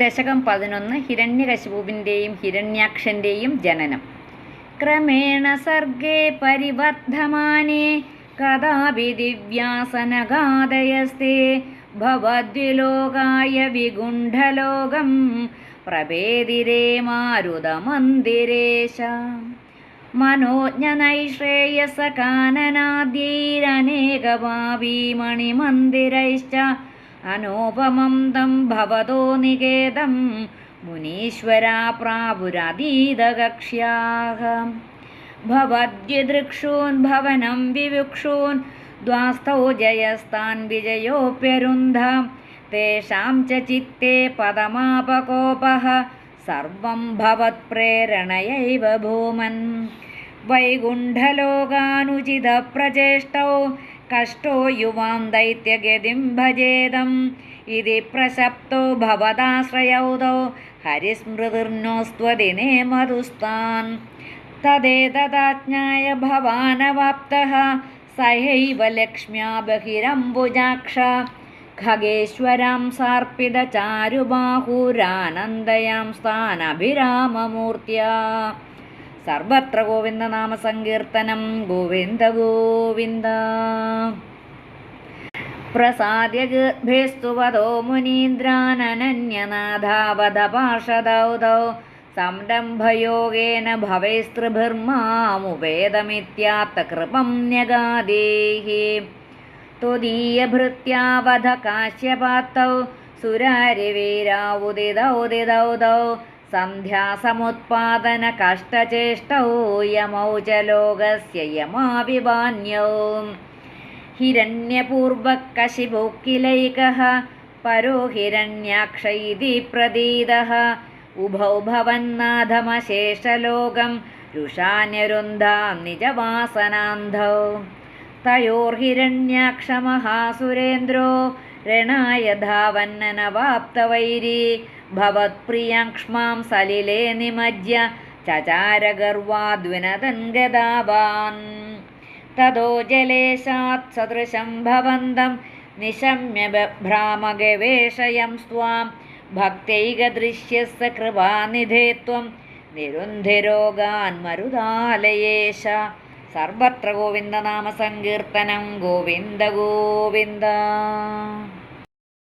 ദശകം പതിനൊന്ന് ഹിരണ്യകശുപുവിന്റെയും ഹിരണ്യാക്ഷന്റെയും ജനനം. ക്രമേണ സർഗേ പരിവർദ്ധമാനേ കഥാപി ദിവ്യാസനഗാതയസ്തേ ഭവദ്വിലോകായ വിഗുണ്ഠലോകം പ്രഭേദിരേ മാരുതമന്ദിരേശ. മനോജ്ഞനൈശ്രേയസകാനനാദ്യൈരനേകഭാവീമണിമന്ദിരൈശ്ച अनोपमं तं भवतो निगेदं मुनीश्वरा प्रापुरतीदगक्ष्याः भवद्यदृक्षून् भवनं विविक्षून् द्वास्तौ जयस्तान् विजयोऽप्यरुन्ध तेषां च चित्ते पदमापकोपः सर्वं भवत्प्रेरणयैव भूमन्। वैगुण्ठलोकानुचितप्रचेष्टौ കഷ്ടോ യുവാം ദൈത്യഗതിം ഭജേദം ഇതി പ്രശപ്തോ ഭവതാശ്രയൗതോ ഹരിസ്മൃതിർനോസ്ത്വദിനേ മധുസ്താൻ തദേതദാജ്ഞായ ഭവാനവാപ്തഃ സഹൈവ ലക്ഷ്മ്യാ ബഹിരംബുജാക്ഷ. ഖഗേശ്വരാം സാർപ്പിതചാരുബാഹുരാനന്ദയാം സ്ഥാനഭിരാമമൂർത്തിയ സർവത്ര ഗോവിന്ദനാമസങ്കീർത്തനം ഗോവിന്ദ ഗോവിന്ദ. പ്രസാദ്യ ഗർഭേസ്തു വധോ മുനീന്ദ്രാനന്യനാഥാവധപാർഷദൗദൗ സംരംഭയോഗേന ഭവൈസ്തൃഭിർമാമുപേതമിത്യാത്തകൃപം ന്യഗാദേഹി. തുദീയഭൃത്യാവധ കാശ്യപാത്തൗ സുരാരിവീരാവുദിതൗദിതൗദൗ सन्ध्यासमुत्पादनकाष्ठचेष्टौ यमौ च लोकस्य यमाभिबान्यौ हिरण्यपूर्वकशिभुः किलैकः परो हिरण्याक्ष इति प्रदीदः उभौ भवन्नाधमशेषलोकं रुषान्यरुन्धां निजवासनान्धौ तयोर्हिरण्याक्षमहासुरेन्द्रो रणाय धावन्ननवाप्तवैरी ഭവത്പ്രിയാക്ഷ്മാം സലിലേ നിമജ്യ ചചാരഗർവാദ്വിനതൻ ഗതാവാൻ തതോ ജലേശാത് സദൃശം ഭവന്തം നിശമ്യ ഭ്രാമഗവേഷയം സ്വാം ഭക്തൈകദൃശ്യസ കൃപാനിധേത്വം നിരുന്ധിരോഗാൻ മരുതാലയേശ സർവത്ര ഗോവിന്ദനാമസങ്കീർത്തനം ഗോവിന്ദ ഗോവിന്ദ